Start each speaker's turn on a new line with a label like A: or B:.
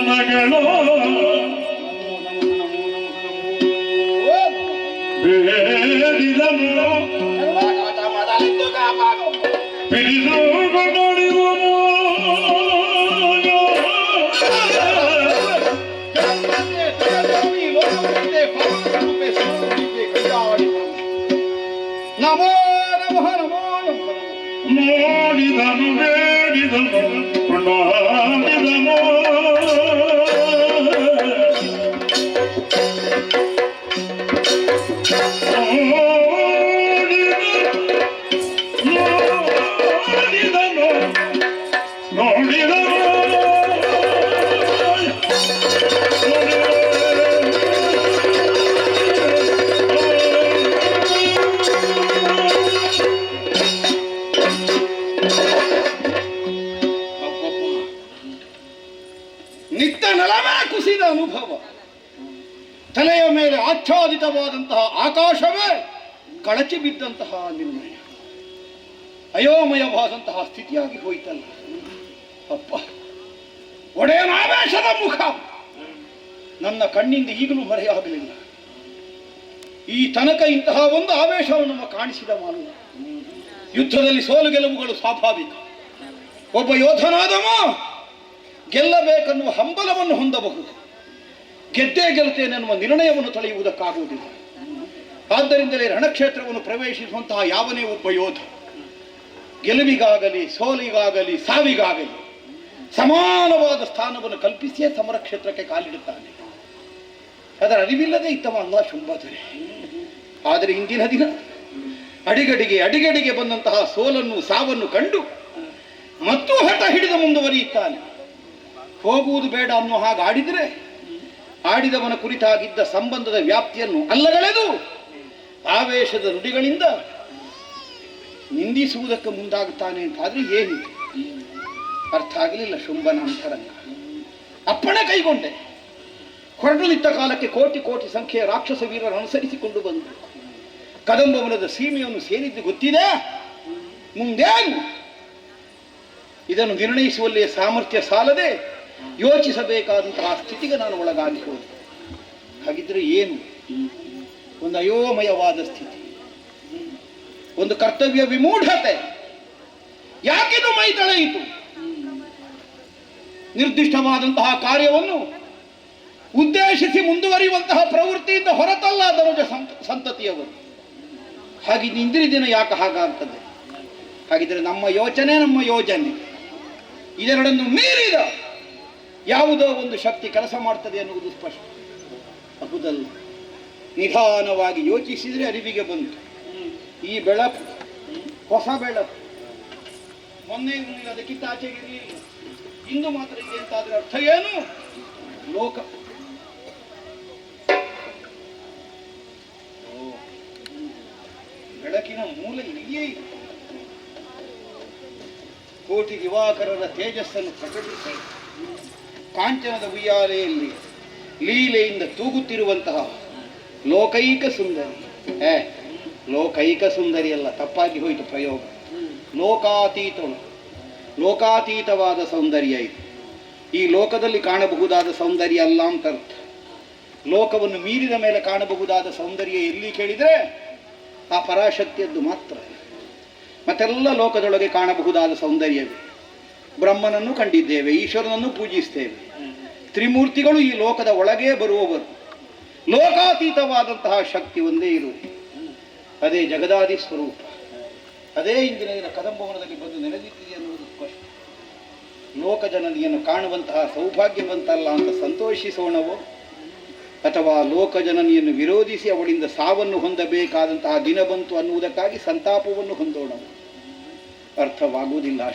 A: ನೋಡಿದನು
B: ನಮೋ ನಮಃ ನಮೋ ನಮಃ.
A: ನೋಡಿದನು ಬೇಡಿದನು ಪ್ರಣಾಮಿದನು
B: ನಿತ್ಯ ನೆಲವೇ ಕುಸಿದ ಅನುಭವ. ತಲೆಯ ಮೇಲೆ ಆಚ್ಛಾದಿತವಾದಂತಹ ಆಕಾಶವೇ ಕಳಚಿ ಬಿದ್ದಂತಹ ನಿರ್ಣಯ. ಅಯೋಮಯವಾದಂತಹ ಸ್ಥಿತಿಯಾಗಿ ಹೋಯಿತಲ್ಲ. ಅಪ್ಪ, ಒಡೆಯನಾವೇಶದ ಮುಖ. ನನ್ನ ಕಣ್ಣಿಂದ ಈಗಲೂ ಮರೆಯಾಗಲಿಲ್ಲ ಈ ತನಕ ಇಂತಹ ಒಂದು ಆವೇಶವನ್ನು ನಮ್ಮ ಕಾಣಿಸಿದ ಮಾನವ. ಯುದ್ಧದಲ್ಲಿ ಸೋಲು ಗೆಲುವುಗಳು ಸ್ವಾಭಾವಿಕ. ಒಬ್ಬ ಯೋಧನಾದವ ಗೆಲ್ಲಬೇಕನ್ನುವ ಹಂಬಲವನ್ನು ಹೊಂದಬಹುದು. ಗೆದ್ದೇ ಗೆಲ್ತೇನೆ ಅನ್ನುವ ನಿರ್ಣಯವನ್ನು ತಳೆಯುವುದಕ್ಕಾಗುವುದಿಲ್ಲ. ಆದ್ದರಿಂದಲೇ ರಣಕ್ಷೇತ್ರವನ್ನು ಪ್ರವೇಶಿಸುವಂತಹ ಯಾವನೇ ಒಬ್ಬ ಯೋಧ, ಗೆಲುವಿಗಾಗಲಿ, ಸೋಲಿಗಾಗಲಿ, ಸಾವಿಗಾಗಲಿ, ಸಮಾನವಾದ ಸ್ಥಾನವನ್ನು ಕಲ್ಪಿಸಿಯೇ ಸಮರ ಕ್ಷೇತ್ರಕ್ಕೆ ಕಾಲಿಡುತ್ತಾನೆ. ಅದರ ಅರಿವಿಲ್ಲದೆ ಇತ್ತವ ಅಲ್ಲ ಶುಂಭದರೆ ಆದರೆ ಇಂದಿನ ದಿನ ಅಡಿಗಡಿಗೆ ಅಡಿಗಡಿಗೆ ಬಂದಂತಹ ಸೋಲನ್ನು, ಸಾವನ್ನು ಕಂಡು ಮತ್ತೂ ಹಠ ಹಿಡಿದು ಮುಂದುವರಿಯುತ್ತಾನೆ. ಹೋಗುವುದು ಬೇಡ ಅನ್ನೋ ಹಾಗೆ ಆಡಿದರೆ ಆಡಿದವನ ಕುರಿತಾಗಿದ್ದ ಸಂಬಂಧದ ವ್ಯಾಪ್ತಿಯನ್ನು ಅಲ್ಲಗಳೆದು ಆವೇಶದ ನುಡಿಗಳಿಂದ ನಿಂದಿಸುವುದಕ್ಕೆ ಮುಂದಾಗುತ್ತಾನೆ ಅಂತಾದ್ರೆ ಏನು ಅರ್ಥ ಆಗಲಿಲ್ಲ ಶುಂಭನ ಅಂತರಂಗ ಅಪ್ಪಣೆ ಕೈಗೊಂಡೆ. ಹೊರಡಲಿದ್ದ ಕಾಲಕ್ಕೆ ಕೋಟಿ ಕೋಟಿ ಸಂಖ್ಯೆಯ ರಾಕ್ಷಸ ವೀರರು ಅನುಸರಿಸಿಕೊಂಡು ಬಂದರು. ಕದಂಬವನದ ಸೀಮೆಯನ್ನು ಸೇರಿದ್ದು ಗೊತ್ತಿದೆ? ಮುಂದೇನು? ಇದನ್ನು ನಿರ್ಣಯಿಸುವಲ್ಲಿಯ ಸಾಮರ್ಥ್ಯ ಸಾಲದೆ ಯೋಚಿಸಬೇಕಾದಂತಹ ಸ್ಥಿತಿಗೆ ನಾನು ಒಳಗಾಗಿ ಹೋದೆ ಹಾಗಿದ್ರೆ ಏನು? ಒಂದು ಅಯೋಮಯವಾದ ಸ್ಥಿತಿ. ಒಂದು ಕರ್ತವ್ಯ ವಿಮೂಢತೆ. ಯಾಕಿದು ಮೈ ತಳೆಯಿತು? ನಿರ್ದಿಷ್ಟವಾದಂತಹ ಕಾರ್ಯವನ್ನು ಉದ್ದೇಶಿಸಿ ಮುಂದುವರಿಯುವಂತಹ ಪ್ರವೃತ್ತಿಯಿಂದ ಹೊರತಲ್ಲ ಸಂತ- ಸಂತತಿಯವರು. ಹಾಗೆ ಇಂದಿನ ದಿನ ಯಾಕೆ ಹಾಗಾಗ್ತದೆ? ಹಾಗಿದ್ರೆ ನಮ್ಮ ಯೋಚನೆ ನಮ್ಮ ಯೋಜನೆ. ಇದೆರಡನ್ನು ಮೀರಿದ ಯಾವುದೋ ಒಂದು ಶಕ್ತಿ ಕೆಲಸ ಮಾಡ್ತದೆ ಅನ್ನುವುದು ಸ್ಪಷ್ಟ. ಹೌದಲ್ಲ ನಿಧಾನವಾಗಿ ಯೋಚಿಸಿದರೆ ಅರಿವಿಗೆ ಬಂತು. ಈ ಬೆಳಕು, ಹೊಸ ಬೆಳಕು. ಮೊನ್ನೆ ಅದಕ್ಕಿಂತ ಆಚೆಗೆ ಇಂದು ಮಾತ್ರ ಇದೆ ಅಂತಾದ್ರೆ ಅರ್ಥ ಏನು? ಲೋಕ. ಬೆಳಕಿನ ಮೂಲ ಇಲ್ಲಿಯೇ ಕೋಟಿ ದಿವಾಕರರ ತೇಜಸ್ಸನ್ನು ಪ್ರಕಟಿಸಿ. ಕಾಂಚನದ ಉಯ್ಯಾಲೆಯಲ್ಲಿ ಲೀಲೆಯಿಂದ ತೂಗುತ್ತಿರುವಂತಹ ಲೋಕೈಕ ಸುಂದರಿ. ಏ ಲೋಕೈಕ ಸುಂದರಿ ಅಲ್ಲ, ತಪ್ಪಾಗಿ ಹೋಯಿತು ಪ್ರಯೋಗ. ಲೋಕಾತೀತಳು ಲೋಕಾತೀತವಾದ ಸೌಂದರ್ಯ ಇದು. ಈ ಲೋಕದಲ್ಲಿ ಕಾಣಬಹುದಾದ ಸೌಂದರ್ಯ ಅಲ್ಲ ಅಂತ ಅರ್ಥ. ಲೋಕವನ್ನು ಮೀರಿದ ಮೇಲೆ ಕಾಣಬಹುದಾದ ಸೌಂದರ್ಯ ಎಲ್ಲಿ ಕೇಳಿದರೆ ಆ ಪರಾಶಕ್ತಿಯದ್ದು ಮಾತ್ರ. ಮತ್ತೆಲ್ಲ ಲೋಕದೊಳಗೆ ಕಾಣಬಹುದಾದ ಸೌಂದರ್ಯವೇ. ಬ್ರಹ್ಮನನ್ನು ಕಂಡಿದ್ದೇವೆ, ಈಶ್ವರನನ್ನು ಪೂಜಿಸ್ತೇವೆ. ತ್ರಿಮೂರ್ತಿಗಳು ಈ ಲೋಕದ ಒಳಗೇ ಬರುವವರು. ಲೋಕಾತೀತವಾದಂತಹ ಶಕ್ತಿ ಒಂದೇ ಇರು. ಅದೇ ಜಗದಾದಿ ಸ್ವರೂಪ. ಅದೇ ಇಂದಿನ ದಿನ ಕದಂಬವನದಲ್ಲಿ ಬಂದು ನೆಲೆದಿದ್ದೀರಿ ಅನ್ನುವುದು ಸ್ಪಷ್ಟ ಲೋಕ ಜನನಿಯನ್ನು ಕಾಣುವಂತಹ ಸೌಭಾಗ್ಯ ಬಂತಲ್ಲ ಅಂತ ಸಂತೋಷಿಸೋಣವೋ? ಅಥವಾ ಲೋಕ ಜನನಿಯನ್ನು ವಿರೋಧಿಸಿ ಅವಳಿಂದ ಸಾವನ್ನು ಹೊಂದಬೇಕಾದಂತಹ ದಿನ ಬಂತು ಅನ್ನುವುದಕ್ಕಾಗಿ ಸಂತಾಪವನ್ನು ಹೊಂದೋಣವು? ಅರ್ಥವಾಗುವುದಿಲ್ಲ.